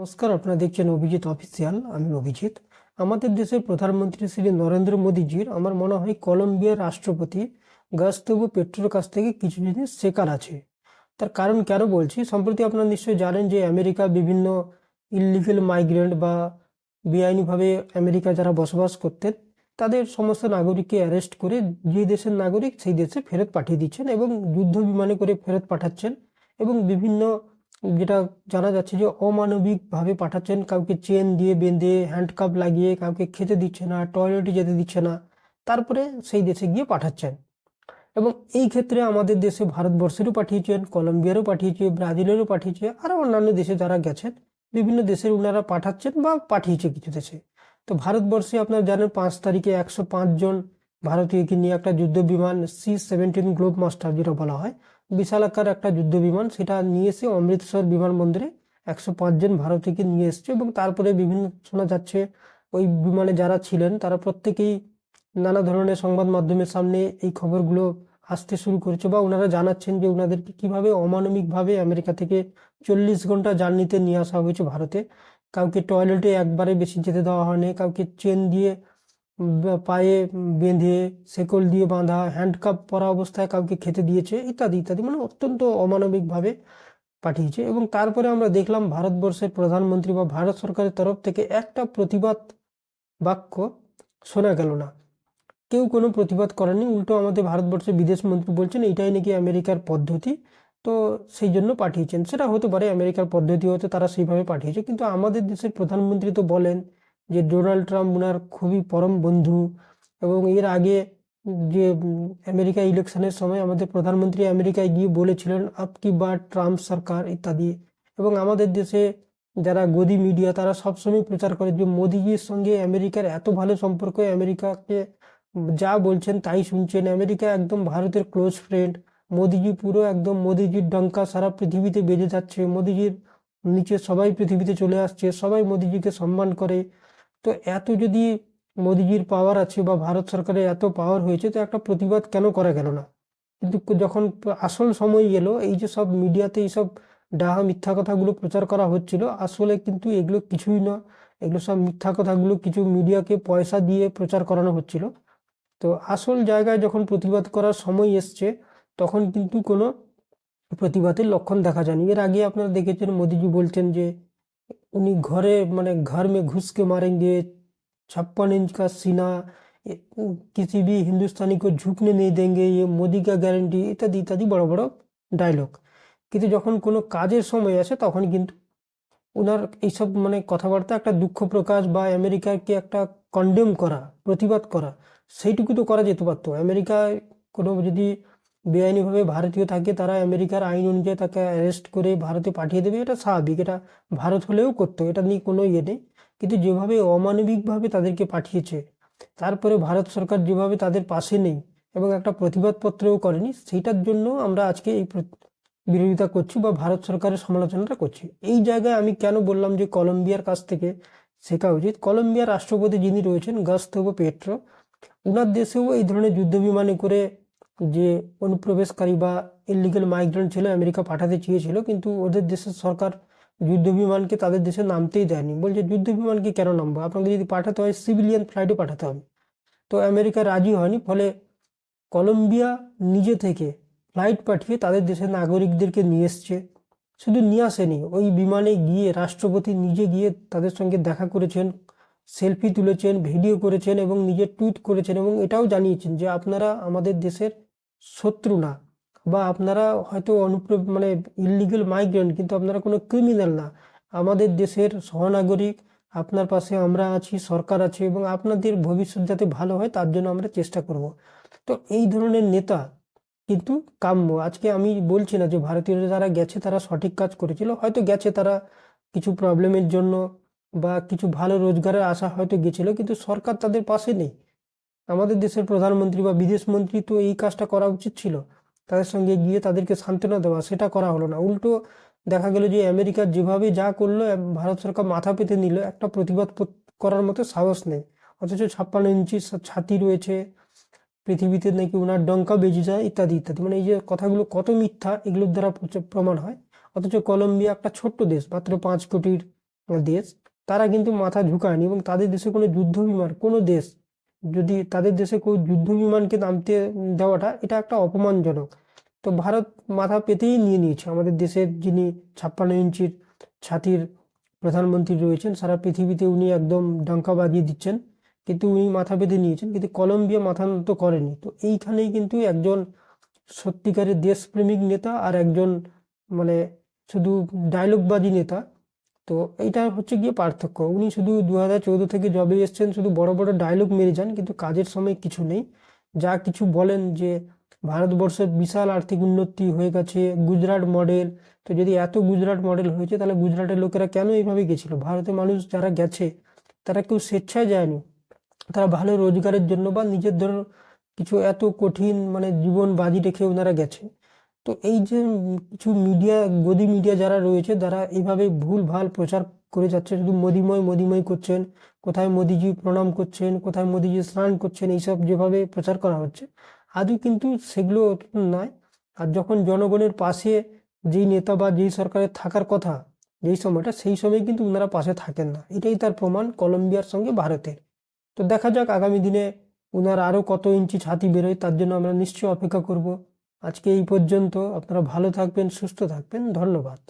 নমস্কার, আপনারা দেখছেন অভিজিৎ অফিসিয়াল, আমি অভিজিৎ। আমাদের দেশের প্রধানমন্ত্রী শ্রী নরেন্দ্র মোদীজির আমার মনে হয় কলম্বিয়ার রাষ্ট্রপতি গাস্তবো পেট্রোর কাছ থেকে কিছু জিনিস শেখার আছে। তার কারণ কেন বলছি? সম্প্রতি আপনারা নিশ্চয়ই জানেন যে আমেরিকা বিভিন্ন ইলিগেল মাইগ্রেন্ট বা বেআইনিভাবে আমেরিকা যারা বসবাস করতেন, তাদের সমস্ত নাগরিককে অ্যারেস্ট করে যে দেশের নাগরিক সেই দেশে ফেরত পাঠিয়ে দিচ্ছেন এবং যুদ্ধ বিমানে করে ফেরত পাঠাচ্ছেন এবং বিভিন্ন যেটা জানা যাচ্ছে যে অমানবিকভাবে পাঠাচ্ছেন, কাউকে চেন দিয়ে বেঁধে হ্যান্ডকাপ লাগিয়ে কাউকে খেতে দিচ্ছে না টয়লেটে যেতে দিচ্ছে না, তারপরে সেই দেশে গিয়ে পাঠাচ্ছেন। এবং এই ক্ষেত্রে আমাদের দেশে ভারতবর্ষেরও পাঠিয়েছেন, কলম্বিয়ারও পাঠিয়েছে, ব্রাজিলেরও পাঠিয়েছে, আরও অন্যান্য দেশে যারা গেছেন, বিভিন্ন দেশের ওনারা পাঠাচ্ছেন বা পাঠিয়েছে কিছু দেশে। তো ভারতবর্ষে আপনারা জানেন, পাঁচ তারিখে একশো পাঁচ জন ভারতীয়কে নিয়ে একটা যুদ্ধ বিমান সি সেভেন্টিন গ্লোব মাস্টার যেটা বলা হয় বিশাল আকার একটা যুদ্ধ বিমান সেটা নিয়ে এসে অমৃতসর বিমানবন্দরে একশো পাঁচজন ভারতীয়কে নিয়ে এসছে এবং তারপরে বিভিন্ন শোনা যাচ্ছে, ওই বিমানে যারা ছিলেন, তারা প্রত্যেকেই নানা ধরনের সংবাদ মাধ্যমের সামনে এই খবরগুলো আসতে শুরু করেছে বা ওনারা জানাচ্ছেন যে ওনাদেরকে কীভাবে অমানবিকভাবে আমেরিকা থেকে চল্লিশ ঘণ্টা জার্নিতে নিয়ে আসা হয়েছে ভারতে। কাউকে টয়লেটে একবারে বেশি যেতে দেওয়া হয়নি, কাউকে চেন দিয়ে পায়ে বেঁধে শেকল দিয়ে বাঁধা হ্যান্ডকাপ পরা অবস্থায় কাউকে খেতে দিয়েছে, ইত্যাদি ইত্যাদি মানে অত্যন্ত অমানবিকভাবে পাঠিয়েছে। এবং তারপরে আমরা দেখলাম ভারতবর্ষের প্রধানমন্ত্রী বা ভারত সরকারের তরফ থেকে একটা প্রতিবাদ বাক্য শোনা গেল না। কেউ কোনো প্রতিবাদ করেনি উল্টো আমাদের ভারতবর্ষের বিদেশ মন্ত্রী বলছেন এটাই নাকি আমেরিকার পদ্ধতি? তো সেই জন্য পাঠিয়েছেন। সেটা হতে পারে আমেরিকার পদ্ধতি হতে তারা সেইভাবে পাঠিয়েছে, কিন্তু আমাদের দেশের প্রধানমন্ত্রী তো বলেন যে ডোনাল্ড ট্রাম্প ওনার খুবই পরম বন্ধু এবং এর আগে যে আমেরিকা ইলেকশনের সময় আমাদের প্রধানমন্ত্রী আমেরিকায় গিয়ে বলেছিলেন, আপ কি বার ট্রাম্প সরকার, ইত্যাদি। এবং আমাদের দেশে যারা গদি মিডিয়া তারা সবসময় প্রচার করে যে মোদিজির সঙ্গে আমেরিকার এত ভালো সম্পর্ক, আমেরিকাকে যা বলছেন তাই শুনছেন। আমেরিকা একদম ভারতের ক্লোজ ফ্রেন্ড মোদিজি পুরো একদম মোদিজির ডঙ্কা সারা পৃথিবীতে বেজে যাচ্ছে। মোদিজির নিচে সবাই পৃথিবীতে চলে আসছে। সবাই মোদিজিকে সম্মান করে। তো এত যদি মোদিজির পাওয়ার আছে বা ভারত সরকারের এত পাওয়ার হয়েছে, তো একটা প্রতিবাদ কেন করা গেল না? কিন্তু যখন আসল সময় এলো এই যে সব মিডিয়াতে এইসব ডাহা মিথ্যা কথাগুলো প্রচার করা হচ্ছিল, আসলে কিন্তু এগুলো কিছুই না। এগুলো সব মিথ্যা কথাগুলো কিছু মিডিয়াকে পয়সা দিয়ে প্রচার করানো হচ্ছিল। তো আসল জায়গায় যখন প্রতিবাদ করার সময় এসছে, তখন কিন্তু কোনো প্রতিবাদের লক্ষণ দেখা যায়নি। এর আগে আপনারা দেখেছেন, মোদিজি বলছেন যে उन्हीं घरे माने घर में घुस के मारेंगे छप्पन इंच का सीना ये, उ, किसी भी हिंदुस्तानी को झुकने नहीं देंगे ये মোদি কা গ্যারান্টি ইত্যাদি ইত্যাদি বড় বড় ডায়লগ কিন্তু যখন কোনো কাজের সময় আসে তখন কিন্তু ওনার এইসব মানে কথাবার্তা একটা দুঃখ প্রকাশ বা আমেরিকাকে একটা কন্ডেম করা প্রতিবাদ করা সেইটুকু তো করা যেতে পারতো আমেরিকায় কোনো যদি বেআইনিভাবে ভারতীয় থাকে তারা আমেরিকার আইন অনুযায়ী তাকে অ্যারেস্ট করে ভারতে পাঠিয়ে দেবে, এটা স্বাভাবিক। এটা ভারত হলেও করতো এটা নিয়ে কোনো ইয়ে নেই। কিন্তু যেভাবে অমানবিকভাবে তাদেরকে পাঠিয়েছে তারপরে ভারত সরকার যেভাবে তাদের পাশে নেই এবং একটা প্রতিবাদপত্রও করেনি, সেইটার জন্য আমরা আজকে এই বিরোধিতা করছি বা ভারত সরকারের সমালোচনাটা করছি। এই জায়গায় আমি কেন বললাম যে কলম্বিয়ার কাছ থেকে শেখা উচিত? কলম্বিয়ার রাষ্ট্রপতি যিনি রয়েছেন গাস্তবো পেট্রো ওনার দেশেও এই ধরনের যুদ্ধ বিমানে করে যে অনুপ্রবেশকারী বা ইলিগেল মাইগ্রেন্ট ছিল আমেরিকা পাঠাতে চেয়েছিল, কিন্তু ওদের দেশের সরকার যুদ্ধ বিমানকে তাদের দেশে নামতেই দেয়নি। বলছে যুদ্ধ বিমানকে কেন নামবো? আপনাকে যদি পাঠাতে হয়, সিভিলিয়ান ফ্লাইটে পাঠাতে হবে। তো আমেরিকা রাজি হয়নি, ফলে কলম্বিয়া নিজে থেকে ফ্লাইট পাঠিয়ে তাদের দেশের নাগরিকদেরকে নিয়ে এসছে। শুধু নিয়ে আসেনি, ওই বিমানে গিয়ে রাষ্ট্রপতি নিজে গিয়ে তাদের সঙ্গে দেখা করেছেন, সেলফি তুলেছেন, ভিডিও করেছেন এবং নিজে টুইট করেছেন এবং এটাও জানিয়েছেন যে, আপনারা আমাদের দেশের শত্রু না। বা আপনারা হয়তো অনুপ্র মানে ইলিগেল মাইগ্রেন্ট কিন্তু আপনারা কোনো ক্রিমিনাল না। আমাদের দেশের সহনাগরিক, আপনার পাশে আমরা আছি, সরকার আছে, এবং আপনাদের ভবিষ্যৎ যাতে ভালো হয়, তার জন্য আমরা চেষ্টা করব। তো এই ধরনের নেতা কিন্তু কাম্য। আজকে আমি বলছি না যে ভারতীয়রা যারা গেছে, তারা সঠিক কাজ করেছিল। হয়তো গেছে তারা কিছু প্রবলেমের জন্য, বা কিছু ভালো রোজগারের আশা হয়তো গেছিল, কিন্তু সরকার তাদের পাশে নেই। আমাদের দেশের প্রধানমন্ত্রী বা বিদেশ মন্ত্রী তো এই কাজটা করা উচিত ছিল। তাদের সঙ্গে গিয়ে তাদেরকে সান্ত্বনা দেওয়া, সেটা করা হলো না। উল্টো দেখা গেল যে আমেরিকা যেভাবে যা করল ভারত সরকার মাথা পেতে নিল, একটা প্রতিবাদ করার মতো সাহস নেই। অথচ ছাপ্পান্ন ইঞ্চি ছাতি রয়েছে, পৃথিবীতে নাকি ওনার ডঙ্কা বেজে যায়, ইত্যাদি ইত্যাদি। মানে এই যে কথাগুলো কত মিথ্যা, এগুলোর দ্বারা প্রমাণ হয়। অথচ কলম্বিয়া একটা ছোট্ট দেশ, মাত্র পাঁচ কোটির দেশ। তারা কিন্তু মাথা ঝুঁকায়নি এবং তাদের দেশে কোনো যুদ্ধ বিমান কোনো দেশ যদি তাদের দেশে কোনো যুদ্ধ বিমানকে নামতে দেওয়াটা, এটা একটা অপমানজনক। তো ভারত মাথা পেতেই নিয়ে নিয়েছে। আমাদের দেশের যিনি ছাপ্পান্ন ইঞ্চির ছাতির প্রধানমন্ত্রী রয়েছেন, সারা পৃথিবীতে উনি একদম ডঙ্কা বাজিয়ে দিচ্ছেন। কিন্তু উনি মাথা পেতে নিয়েছেন। কিন্তু কলম্বিয়া মাথা নত করেনি। তো এইখানেই কিন্তু একজন সত্যিকারের দেশপ্রেমিক নেতা আর একজন মানে শুধু ডায়লগবাজি নেতা তো এইটা হচ্ছে গিয়ে পার্থক্য। উনি শুধু দু হাজার চৌদ্দ থেকে জবে এসছেন, শুধু বড় বড় ডায়লগ মেরে যান, কিন্তু কাজের সময় কিছু নেই। যা কিছু বলেন যে ভারতবর্ষের বিশাল আর্থিক উন্নতি হয়ে গেছে, গুজরাট মডেল তো যদি এত গুজরাট মডেল হয়েছে, তাহলে গুজরাটের লোকেরা কেন এইভাবে গেছিল? ভারতের মানুষ যারা গেছে, তারা কেউ স্বেচ্ছায় যায়নি। তারা ভালো রোজগারের জন্য বা নিজের ধরো কিছু এত কঠিন মানে জীবন বাজি রেখে ওনারা গেছে। তো এই যে কিছু মিডিয়া গদি মিডিয়া যারা রয়েছে, তারা এইভাবে ভুল, ভালো প্রচার করে যাচ্ছে। শুধু মোদিময় মোদিময় করছেন, কোথায় মোদিজি প্রণাম করছেন, কোথায় মোদিজি স্নান করছেন, এইসব যেভাবে প্রচার করা হচ্ছে আদৌ কিন্তু সেগুলো নয় আর যখন জনগণের পাশে যেই নেতা বা যেই সরকারের থাকার কথা, যেই সময়টা, সেই সময় কিন্তু ওনারা পাশে থাকেন না। এটাই তার প্রমাণ কলম্বিয়ার সঙ্গে ভারতের। তো দেখা যাক, আগামী দিনে ওনার আরও কত ইঞ্চি ছাতি বেরোয়, তার জন্য আমরা নিশ্চয়ই অপেক্ষা করব। আজকে এই পর্যন্ত আপনারা ভালো থাকবেন সুস্থ থাকবেন। ধন্যবাদ।